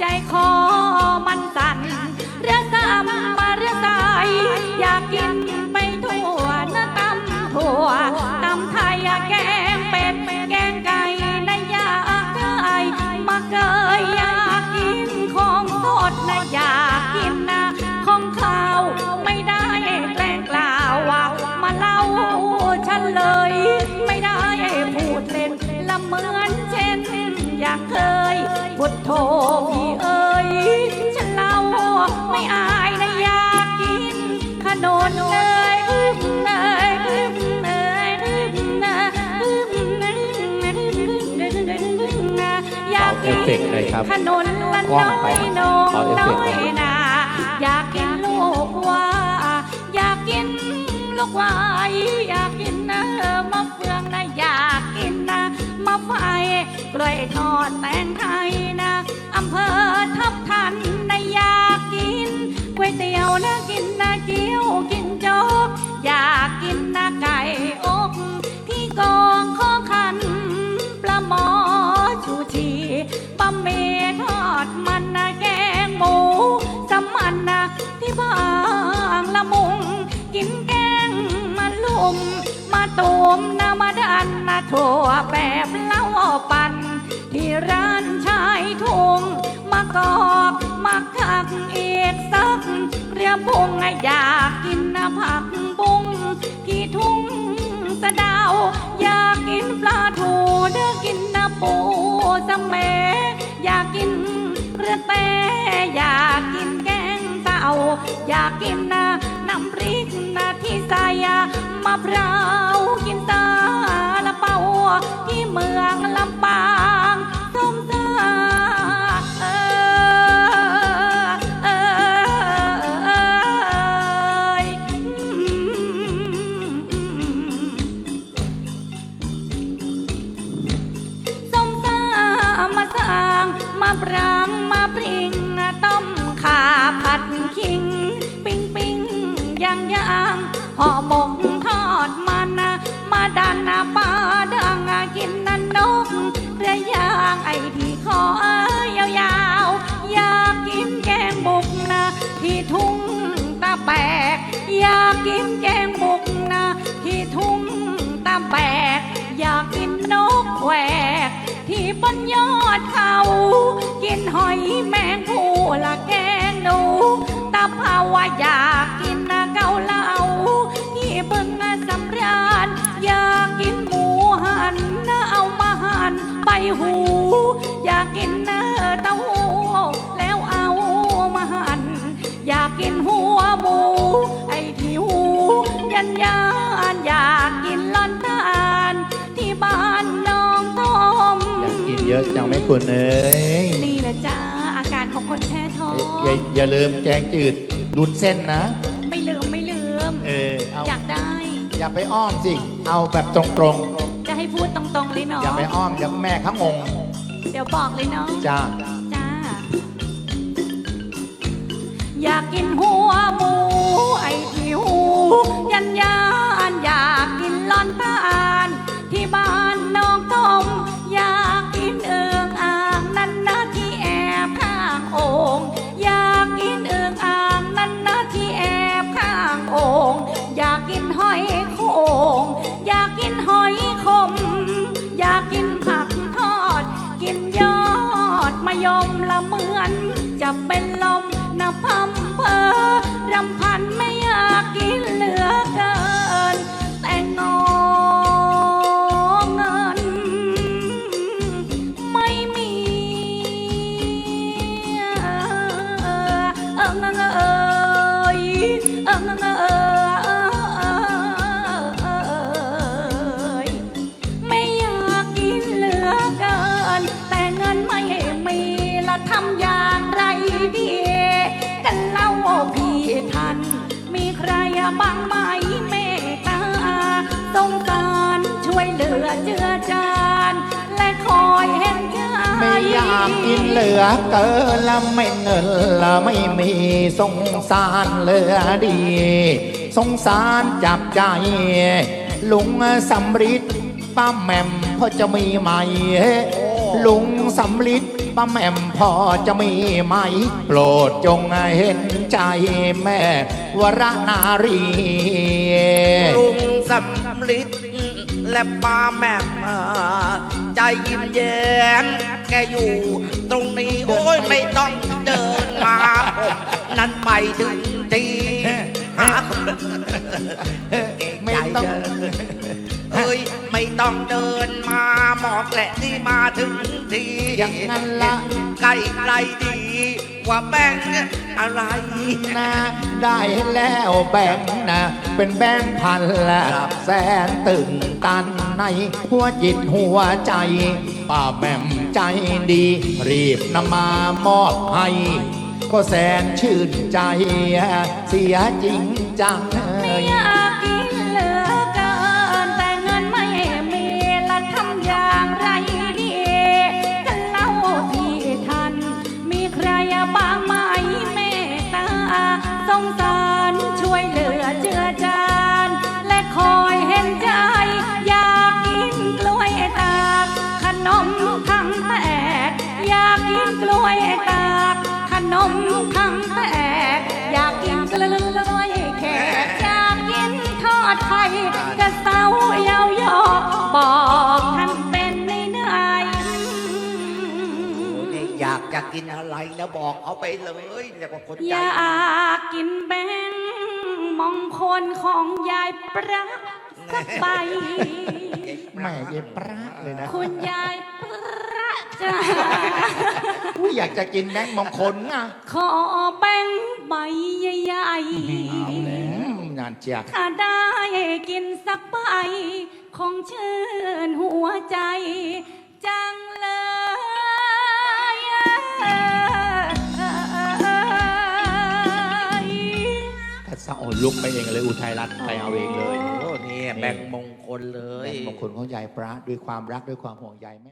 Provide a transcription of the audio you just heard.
ใจคอมันสั่น เรือซ้ำมาเรือสาย อยากกินไปทั่วนะตำถั่วตำไทยแกงเป็ดแกงไก่นยากได้มาเกยอยากกินของสดนะอยากกินนะของข้าวไม่ได้แกล้งกล่าวว่ามาเล่าฉันเลย ไม่ได้พูดเล่นละเหมือนเช่นอยากเคยพุทโธ เป่าเอฟเฟกต์หน่อยครับขนมละกว้าน้งอไปยนมเป่าเอฟน้เฟอกต์หน่ยอยนาอยากกินลูกว่าอยากกินลูกวายอยากกินนะมะเฟืองนะอยากกินนะมะไฟกล้วยทอดแตงไทยนะอำเภอทับทันนะอยากกินก๋วยเตี๋ยวนะกินนะเกี๊ยวกินโจ๊กอยากกินนะไก่อกที่กองข้อคั ตูมนะมาดันมาถั่วแบบเล่าปันที่ร้านชายทุ่งมากอกมาคักเอกสักเรียบุงอยากกินนะผักบุ้งที่ทุ่งสะดาว อยากกินปลาทูเด้อกินนะปูสะเมอยากกินเรือแต่อยากกินแก อยากกินนะน้ำพริกนะที่ใส่มะพร้าวกินตาละเปาที่เมืองลำปางส้มตาเออเออเอยอืมส้มตามาสร้างมาปรางมาปริง ขาผัดขิง ปิ้งปิ้งย่างย่างห่อหมกทอดมันนะมาดันนะปลาดังกินนันนกเรือย่างไอที่คอยาวๆอยากกินแกงบุกนะที่ทุ่งตาแบกอยากกินแกงบุกนะที่ทุ่งตาแบกอยากกินนกแขว ที่บนยอดเขา กินหอยแมงภูละแกงหนูตาภาวะอยากกินนะเกาเหลาที่บึงสำราญอยากกินหมูหันนะเอามาหันใบหู อยากกินเนื้อเต้าหู้แล้วเอามาหัน อยากกินหัวหมู ไอ้ที่หูยันยานอยากกินลอนทานที่บ้านากกินเยอะจังไหม่คุณเอ้ยนี่แหละจ้าอาการของคนแพ้ท้องอย่าอย่าลืมแกงจืดดุนเส้นนะ ไม่ลืมไม่ลืม เออเอาอยากได้ อย่าไปอ้อมสิ เอาแบบตรงจะให้พูดตรงๆเลยๆเนาะ อย่าไปอ้อมเดี๋ยวแม่เขางง เดี๋ยวบอกเลยเนาะ จ้า จ้า อยากกินหัวหมูไอ้ที่หูยั กกินหอยโข่งอยากกินหอยขม อยากกินผักทอด กินยอดมายมละเหมือน จะเป็นลมนะพัมเพอรำพันไม่อยากกินเหลือเกิน แต่งอเงิน ไม่มีเออเออเงเอเออเงเอ บ้างไหมเมตตาสงสารช่วยเหลือเจือจานและคอยเห็นใจไม่อยากกินเหลือเกินละไม่เงินละไม่มีสงสารเหลือดี สงสารจับใจลุงสำริดป้าแหม่มพอจะมีไหม ลุงสำลิดป้าแหม่มพอจะมีไหม โปรดจงเห็นใจแม่วรนารี ลุงสำลิดและป้าแม่มาใจยิ้มแย้มแกอยู่ตรงนี้ โอ้ยไม่ต้องเดินมาผมนั้นไปถึงทีหาไม่ต้องเอ้ยไม่ต้องเดินมา หมอกแหละที่มาถึงทีอย่างนั้นละไกลไกลดีว่าแบงค์อะไรนะได้แล้วแบ่งนะ เป็นแบงค์พันละครับแสนตึงตันในหัวจิตหัวใจป้าแม่มใจดี รีบนำมามอบให้ก็แสนชื่นใจ เสียจริงจังเอ้ย งสารช่วยเหลือเจือจาน และคอยเห็นใจ อยากกินกล้วยตาก ขนมทั้งแตกอยากกินกล้วยตาก ขนมทั้งแตกอยากกินกล้วยแขกอยากกินทอดไข่กระเซาเยาวยอบอกท่าน อยากจะกินอะไรแล้วบอกเอาไปเลยเรียกว่าคนอใจยากกินแบงมองคนของยายประสักใบแม่เย็บปราดเลยนะคุณยายประจ้าอุ๊ยอยากจะกินแบงค์มงคลนะขอแบงใบใหญ่เอาแล้วงานเจียกๆถ้าได้กินสักใบคงชื่นหัวใจ จัง เลยถ้าเศร้าลุกไปเองเลยอุทัยรัตน์ไปเอาเองเลย โอ้เนี่ยแบ่งมงคลเลยแบงค์มงคลของยายปราดด้วยความรักด้วยความห่วงใยแม่